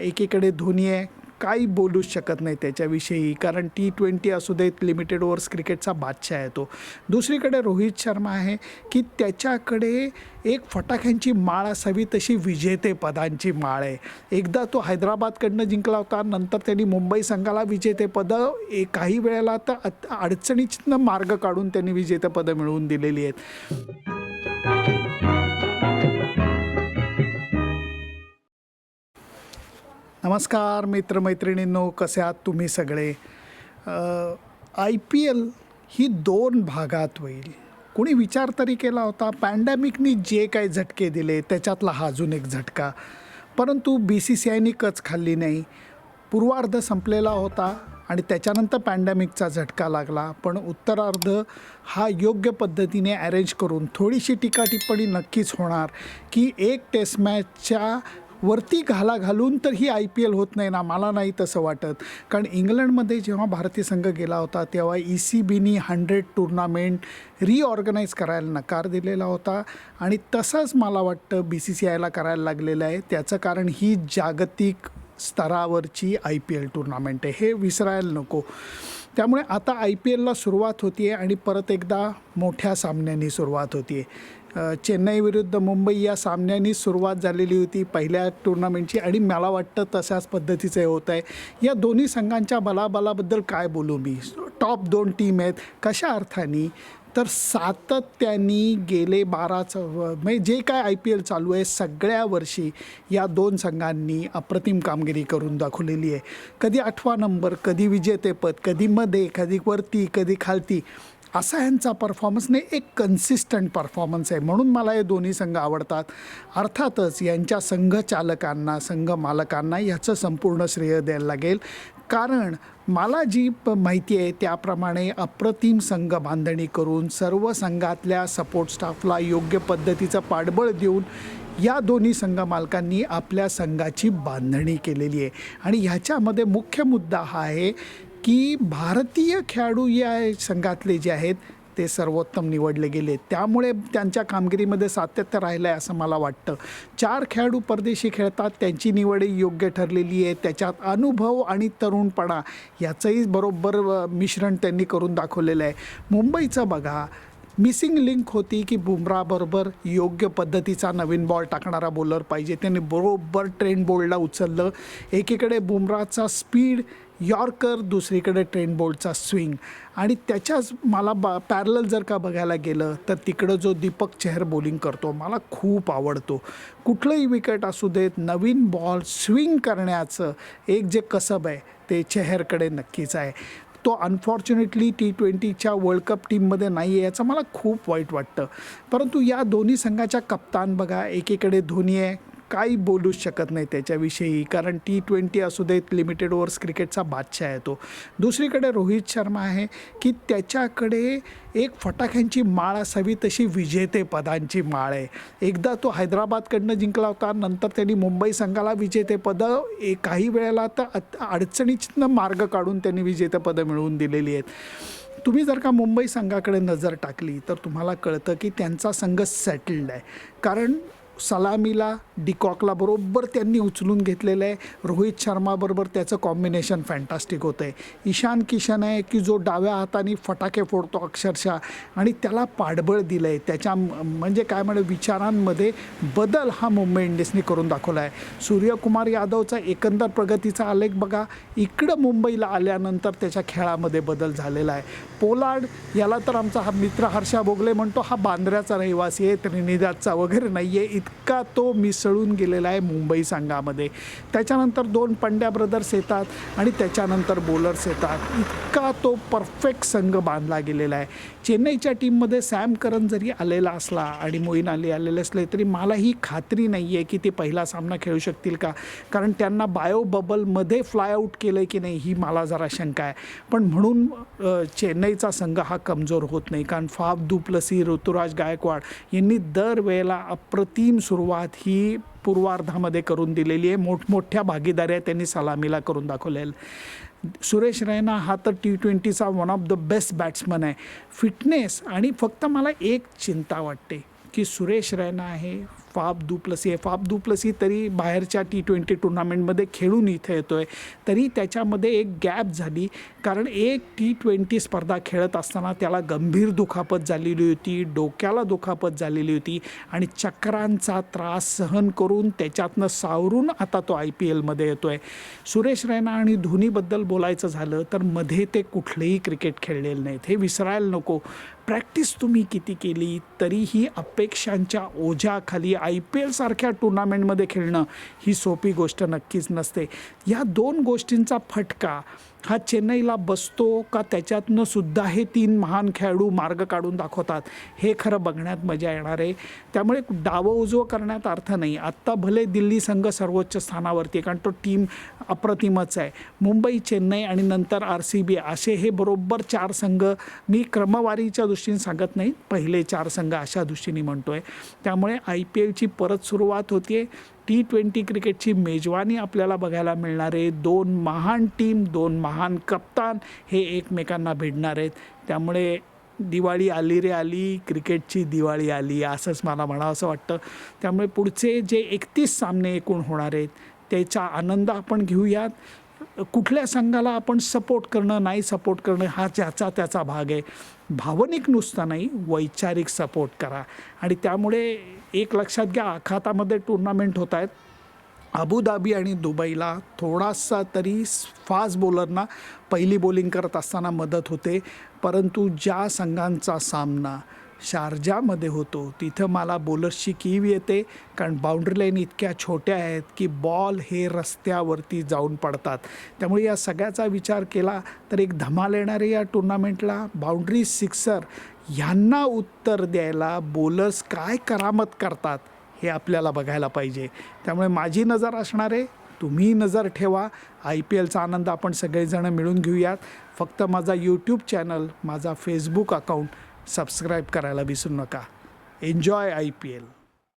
एकीकडे धोनी आहे काही बोलूच शकत नाही त्याच्याविषयी कारण टी ट्वेंटी असू देत लिमिटेड ओव्हर्स क्रिकेटचा बादशाह आहे तो. दुसरीकडे रोहित शर्मा आहे की त्याच्याकडे एक फटाक्यांची माळ असावी तशी विजेतेपदांची माळ आहे. एकदा तो हैदराबादकडनं जिंकला होता नंतर त्यांनी मुंबई संघाला विजेतेपदं ए काही वेळेला तर अत- अडचणीतनं मार्ग काढून त्यांनी विजेतेपदं मिळवून दिलेली आहेत. नमस्कार मित्रमैत्रिणींनो कसे आहात तुम्ही सगळे? आय पी एल ही दोन भागात होईल. कोणी विचार तरी केला होता पॅन्डेमिकनी जे काही झटके दिले त्याच्यातला हा अजून एक झटका. परंतु बी सी सी आयनी कच खाल्ली नाही. पूर्वार्ध संपलेला होता आणि त्याच्यानंतर पॅन्डेमिकचा झटका लागला. पण उत्तरार्ध हा योग्य पद्धतीने अरेंज करून थोडीशी टीका टिप्पणी नक्कीच होणार की एक टेस्ट मॅचच्या वरती घाला घालून तर ही आय पी एल होत नाही ना मला नाही तसं वाटत. कारण इंग्लंडमध्ये जेव्हा भारतीय संघ गेला होता तेव्हा ई सी बीनी हंड्रेड टुर्नामेंट रिऑर्गनाईज करायला नकार दिलेला होता. आणि तसंच मला वाटतं बी सी सी आयला करायला लागलेलं आहे. त्याचं कारण ही जागतिक स्तरावरची आय पी एल टुर्नामेंट आहे. हे विसरायला नको. त्यामुळे आता आय पी एलला सुरुवात होती आहे आणि परत एकदा मोठ्या सामन्यांनी सुरुवात होती आहे चेन्नई विरुद्ध मुंबई या सामन्यांनी सुरुवात झालेली होती पहिल्या टुर्नामेंटची आणि मला वाटतं तशाच पद्धतीचं हे होत आहे. या दोन्ही संघांच्या बलाबलाबद्दल काय बोलू मी? टॉप दोन टीम आहेत. कशा अर्थाने? तर सातत्याने गेले बाराच म्हणजे जे काय आय पी एल चालू आहे सगळ्या वर्षी या दोन संघांनी अप्रतिम कामगिरी करून दाखवलेली आहे. कधी आठवा नंबर कधी विजेतेपद कधी मध्ये कधी वरती कधी खालती असा ह्यांचा परफॉर्मन्स नाही एक कन्सिस्टंट परफॉर्मन्स आहे. म्हणून मला हे दोन्ही संघ आवडतात. अर्थातच यांच्या संघचालकांना संघ मालकांना ह्याचं संपूर्ण श्रेय द्यायला लागेल. कारण मला जी प माहिती आहे त्याप्रमाणे अप्रतिम संघ बांधणी करून सर्व संघातल्या सपोर्ट स्टाफला योग्य पद्धतीचं पाठबळ देऊन या दोन्ही संघ मालकांनी आपल्या संघाची बांधणी केलेली आहे. आणि ह्याच्यामध्ये मुख्य मुद्दा हा आहे की भारतीय खेळाडू या संघातले जे आहेत ते सर्वोत्तम निवडले गेले. त्यामुळे त्यांच्या कामगिरीमध्ये सातत्य राहिलं आहे असं मला वाटतं. चार खेळाडू परदेशी खेळतात त्यांची निवड योग्य ठरलेली आहे. त्याच्यात अनुभव आणि तरुणपणा याचंही बरोबर मिश्रण त्यांनी करून दाखवलेलं आहे. मुंबईचं बघा मिसिंग लिंक होती की बुमराबरोबर योग्य पद्धतीचा नवीन बॉल टाकणारा बॉलर पाहिजे. त्याने बरोबर ट्रेंड बोल्डला उचललं. एकीकडे बुमराचा स्पीड यॉर्कर दुसरीकडे ट्रेन बोल्टचा स्विंग. आणि त्याच्याच मला बा पॅरल जर का बघायला गेलं तर तिकडं जो दीपक चेहर बॉलिंग करतो मला खूप आवडतो. कुठलंही विकेट असू देत नवीन बॉल स्विंग करण्याचं एक जे कसब आहे ते चेहरकडे नक्कीच आहे. तो अनफॉर्च्युनेटली टी ट्वेंटीच्या वर्ल्ड कप टीममध्ये नाही आहे याचं मला खूप वाईट वाटतं. परंतु या दोन्ही संघाच्या कप्तान बघा एकीकडे धोनी आहे काही बोलूच शकत नाही त्याच्याविषयी कारण टी ट्वेंटी असू देत लिमिटेड ओव्हर्स क्रिकेटचा बादशाह आहे तो. दुसरीकडे रोहित शर्मा आहे की त्याच्याकडे एक फटाक्यांची माळ असावी तशी विजेतेपदांची माळ आहे. एकदा तो हैदराबादकडनं जिंकला होता नंतर त्यांनी मुंबई संघाला विजेतेपदं ए काही वेळेला तर अत- अडचणीतनं मार्ग काढून त्यांनी विजेतेपदं मिळवून दिलेली आहेत. तुम्ही जर का मुंबई संघाकडे नजर टाकली तर तुम्हाला कळतं की त्यांचा संघ सेटल्ड आहे. कारण सलामीला डिकॉकला बरोबर त्यांनी उचलून घेतलेलं आहे. रोहित शर्माबरोबर त्याचं कॉम्बिनेशन फॅन्टास्टिक होतं आहे ईशान किशन आहे की जो डाव्या हाताने फटाके फोडतो अक्षरशः आणि त्याला पाठबळ दिलं आहे त्याच्या म्हणजे काय म्हणे विचारांमध्ये बदल हा मुंबई इंडियन्सनी करून दाखवला आहे सूर्यकुमार यादवचा एकंदर प्रगतीचा आलेख बघा. इकडं मुंबईला आल्यानंतर त्याच्या खेळामध्ये बदल झालेला आहे. पोलार्ड याला तर आमचा हा मित्र हर्षा भोगले म्हणतो हा बांद्र्याचा रहिवासी आहे त्रिनिदादचा वगैरे नाही आहे इतका तो मिसळून गेलेला आहे मुंबई संघामध्ये. त्याच्यानंतर दोन पंड्या ब्रदर्स येतात आणि त्याच्यानंतर बॉलर्स येतात. इतका तो परफेक्ट संघ बांधला गेलेला आहे. चेन्नईच्या टीममध्ये सॅम करन जरी आलेला असला आणि मोईन अली आलेले असले तरी मला ही खात्री नाही आहे की ते पहिला सामना खेळू शकतील का? कारण त्यांना बायो बबलमध्ये फ्लाय आऊट केलं आहे की नाही ही मला जरा शंका आहे. पण म्हणून चेन्नईचा संघ हा कमजोर होत नाही. कारण फाफ दुप्लसी ऋतुराज गायकवाड यांनी दरवेळेला अप्रतिम सुरुवात ही पूर्वार्धामध्ये करून दिलेली आहे. मोठमोठ्या भागीदाऱ्या त्यांनी सलामीला करून दाखवलेल्या सुरेश रैना हा तर T ट्वेंटीचा one of the best batsman आहे. फिटनेस आणि फक्त मला एक चिंता वाटते की सुरेश रैना आहे फाप दुप्लसी आहे फाप दुप्लसी तरी बाहेरच्या टी ट्वेंटी टुर्नामेंटमध्ये खेळून इथे येतो आहे तरी त्याच्यामध्ये एक गॅप झाली. कारण एक टी ट्वेंटी स्पर्धा खेळत असताना त्याला गंभीर दुखापत झालेली होती डोक्याला दुखापत झालेली होती आणि चक्रांचा त्रास सहन करून त्याच्यातनं सावरून आता तो आय पी एलमध्ये येतो आहे सुरेश रैना आणि धोनीबद्दल बोलायचं झालं तर मध्ये ते कुठलेही क्रिकेट खेळलेले नाहीत. हे विसरायला नको. प्रॅक्टिस तुम्ही किती केली तरीही अपेक्षांच्या ओझ्याखाली आय पी एलसारख्या टुर्नामेंटमध्ये खेळणं ही सोपी गोष्ट नक्कीच नसते. या दोन गोष्टींचा फटका हा चेन्नईला बसतो का त्याच्यातनं सुद्धा हे तीन महान खेळाडू मार्ग काढून दाखवतात हे खरं बघण्यात मजा येणार आहे. त्यामुळे डावं उजवं करण्यात अर्थ नाही. आत्ता भले दिल्ली संघ सर्वोच्च स्थानावरती आहे कारण तो टीम अप्रतिमच आहे. मुंबई चेन्नई आणि नंतर आर सी बी असे हे बरोबर चार संघ मी क्रमवारीच्या दृष्टीने सांगत नाही पहिले चार संघ अशा दृष्टीने म्हणतो आहे त्यामुळे आय पी एलची परत सुरुवात होते टी ट्वेंटी क्रिकेटची मेजवानी आपल्याला बघायला मिळणार आहे. दोन महान टीम दोन महान कप्तान हे एकमेकांना भिडणार आहेत. त्यामुळे दिवाळी आली रे आली क्रिकेटची दिवाळी आली असंच मला म्हणावं असं वाटतं. त्यामुळे पुढचे जे एकतीस सामने एकूण होणार आहेत त्याचा आनंद आपण घेऊयात. कुठल्या संघाला आपण सपोर्ट करणं नाही सपोर्ट करणं हा ज्याचा त्याचा भाग आहे. भावनिक नुसता नाही वैचारिक सपोर्ट करा. आणि त्यामुळे एक लक्षात घ्या आखातामध्ये टुर्नामेंट होत आहेत. अबुधाबी आणि दुबईला थोडासा तरी फास्ट बॉलरना पहिली बॉलिंग करत असताना मदत होते. परंतु ज्या संघांचा सामना शारजामध्ये होतो. तिथं मला बॉलर्सची कीव येते कारण बाउंड्री लाईन इतक्या छोट्या आहेत की बॉल हे रस्त्यावरती जाऊन पडतात. त्यामुळे या सगळ्याचा विचार केला तर एक धमाल येणारे या टुर्नामेंटला बाउंड्री सिक्सर ह्यांना उत्तर द्यायला बॉलर्स काय करामत करतात हे आपल्याला बघायला पाहिजे. त्यामुळे माझी नजर असणार आहे तुम्ही नजर ठेवा. आय पी एलचा आनंद आपण सगळेजणं मिळून घेऊयात. फक्त माझा यूट्यूब चॅनल माझा फेसबुक अकाउंट सबस्क्राईब करायला विसरू नका. Enjoy I P L